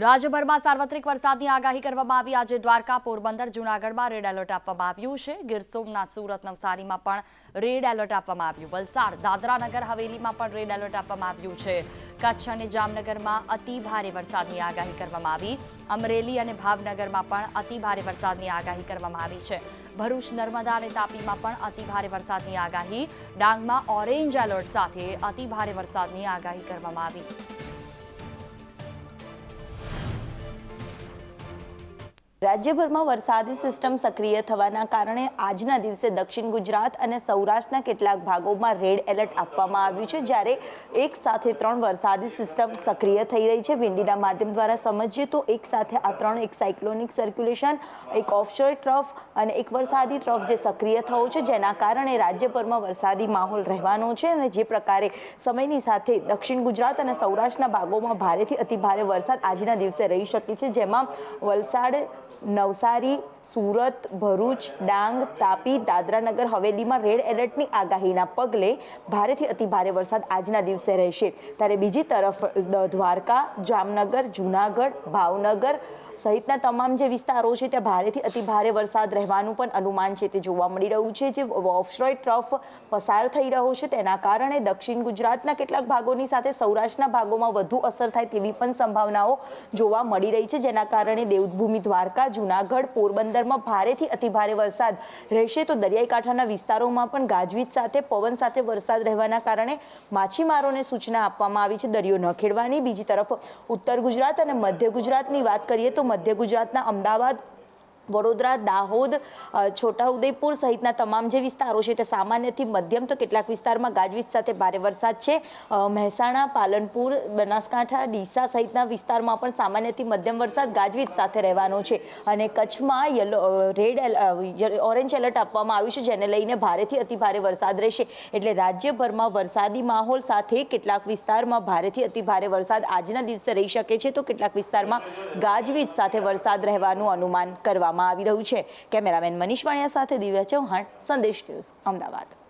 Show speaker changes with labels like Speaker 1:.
Speaker 1: રાજ્યભરમાં સાર્વત્રિક વરસાદની આગાહી કરવામાં આવી. આજે દ્વારકા, પોરબંદર, જૂનાગઢમાં રેડ એલર્ટ આપવામાં આવ્યું છે. ગીર સોમનાથ, સુરત, નવસારીમાં પણ રેડ એલર્ટ આપવામાં આવ્યું. વલસાડ દાદરા નગર હવેલીમાં પણ રેડ એલર્ટ આપવામાં આવ્યું છે. કચ્છ અને જામનગરમાં અતિ ભારે વરસાદની આગાહી કરવામાં આવી. અમરેલી અને ભાવનગરમાં પણ અતિ ભારે વરસાદની આગાહી કરવામાં આવી છે. ભરૂચ, નર્મદા અને તાપીમાં પણ અતિ ભારે વરસાદની આગાહી. ડાંગમાં ઓરેન્જ એલર્ટ સાથે અતિ ભારે વરસાદની આગાહી કરવામાં આવી.
Speaker 2: રાજ્યભરમાં વરસાદી સિસ્ટમ સક્રિય થવાના કારણે આજના દિવસે દક્ષિણ ગુજરાત અને સૌરાષ્ટ્રના કેટલાક ભાગોમાં રેડ એલર્ટ આપવામાં આવ્યું છે, જ્યારે એક સાથે ત્રણ વરસાદી સિસ્ટમ સક્રિય થઈ રહી છે. વિંડીના માધ્યમ દ્વારા સમજીએ તો એક સાથે આ ત્રણ, એક સાયક્લોનિક સર્ક્યુલેશન, એક ઓફશોર ટ્રફ અને એક વરસાદી ટ્રફ જે સક્રિય થયો છે, જેના કારણે રાજ્યભરમાં વરસાદી માહોલ રહેવાનો છે અને જે પ્રકારે સમયની સાથે દક્ષિણ ગુજરાત અને સૌરાષ્ટ્રના ભાગોમાં ભારેથી અતિભારે વરસાદ આજના દિવસે રહી શકે છે, જેમાં વલસાડ નવસારી, સુરત, ભરૂચ, ડાંગ, તાપી, દાદરાનગર, હવેલીમાં રેડ એલર્ટની આગાહીના પગલે ભારેથી અતિભારે વરસાદ આજના દિવસે રહેશે. ત્યારે બીજી તરફ દ્વારકા, જામનગર, જૂનાગઢ, ભાવનગર સહિતના તમામ જે વિસ્તારો છે ત્યાં ભારેથી અતિભારે વરસાદ રહેવાનું પણ અનુમાન છે. તે જોવા મળી રહ્યું છે જે ઓફશ્રોય ટ્રફ પસાર થઈ રહ્યો છે. તેના કારણે દક્ષિણ ગુજરાતના કેટલાક ભાગોની સાથે સૌરાષ્ટ્રના ભાગોમાં વધુ અસર થાય તેવી પણ સંભાવનાઓ જોવા મળી રહી છે. જેના કારણે દેવભૂમિ દ્વારકા, જૂનાગઢ, પોરબંદરમાં ભારેથી અતિભારે વરસાદ રહેશે. તો દરિયાઈ કાંઠાના વિસ્તારોમાં પણ ગાજવીજ સાથે, પવન સાથે વરસાદ રહેવાના કારણે માછીમારોને સૂચના આપવામાં આવી છે. દરિયો ન ખેડવાની. બીજી તરફ ઉત્તર ગુજરાત અને મધ્ય ગુજરાતની વાત કરીએ તો મધ્ય ગુજરાતના અમદાવાદ વડોદરા, દાહોદ છોટાઉદેપુર સહિતના તમામ જે વિસ્તારો છે તે સામાન્યથી મધ્યમ તો કેટલાક વિસ્તારમાં ગાજવીજ સાથે ભારે વરસાદ છે. મહેસાણા, પાલનપુર, બનાસકાંઠા, ડીસા સહિતના વિસ્તારમાં પણ સામાન્યથી મધ્યમ વરસાદ ગાજવીજ સાથે રહેવાનો છે. અને કચ્છમાં યલો રેડ ઓરેન્જ એલર્ટ આપવામાં આવ્યું છે, જેને લઈને ભારેથી અતિભારે વરસાદ રહેશે. એટલે રાજ્યભરમાં વરસાદી માહોલ સાથે કેટલાક વિસ્તારમાં ભારેથી અતિભારે વરસાદ આજના દિવસે રહી શકે છે. તો કેટલાક વિસ્તારમાં ગાજવીજ સાથે વરસાદ રહેવાનું અનુમાન કરવામાં આવી રહ્યું છે. કેમેરામેન મનીષ વાણિયા સાથે દિવ્યા ચૌહાણ સંદેશ ન્યૂઝ અમદાવાદ.